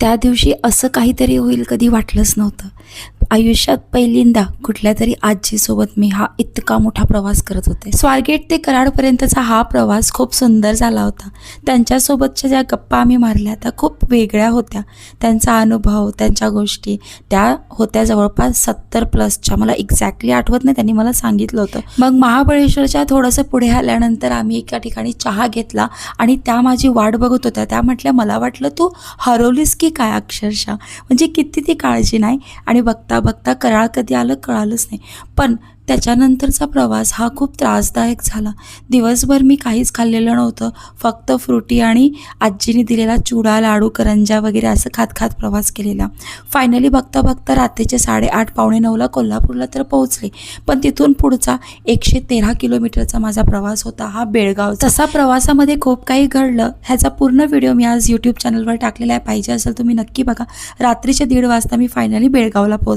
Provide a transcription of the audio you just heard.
त्या दिवशी असं काहीतरी होईल कधी वाटलंच नव्हतं. आयुष्यात पहिल्यांदा कुठल्या तरी आजीसोबत मी हा इतका मोठा प्रवास करत होते. स्वारगेट ते कराडपर्यंतचा हा प्रवास खूप सुंदर झाला होता. त्यांच्यासोबतच्या ज्या गप्पा आम्ही मारल्या त्या खूप वेगळ्या होत्या. त्यांचा अनुभव त्यांच्या गोष्टी त्या होत्या जवळपास सत्तर प्लसच्या मला एक्झॅक्टली आठवत नाही त्यांनी मला सांगितलं होतं. मग महाबळेश्वरच्या थोडंसं पुढे आल्यानंतर आम्ही एका ठिकाणी चहा घेतला आणि त्या माझी वाट बघत होत्या. त्या म्हटल्या मला वाटलं तू हरवलीस की काय अक्षरशः? म्हणजे किती ती काळजी नाही? आणि बघता बघता कराळ कधी आलं कळालंच नाही. पण त्याच्यानंतरचा प्रवास हा खूप त्रासदायक झाला. दिवसभर मी काहीच खाल्लेलं नव्हतं. फक्त फ्रुटी आणि आजीने दिलेला चुडा लाडू करंजा वगैरे असं खात खात प्रवास केलेला. फायनली बघता बघता रात्रीचे साडेआठ पावणे नऊला कोल्हापूरला तर पोहोचले. पण तिथून पुढचा एकशे तेरा किलोमीटरचा माझा प्रवास होता हा बेळगाव तसा प्रवासामध्ये खूप काही घडलं. ह्याचा पूर्ण व्हिडिओ मी आज यूट्यूब चॅनलवर टाकलेला आहे. पाहिजे असेल तुम्ही नक्की बघा. रात्रीचे दीड वाजता मी फायनली बेळगावला पोहोच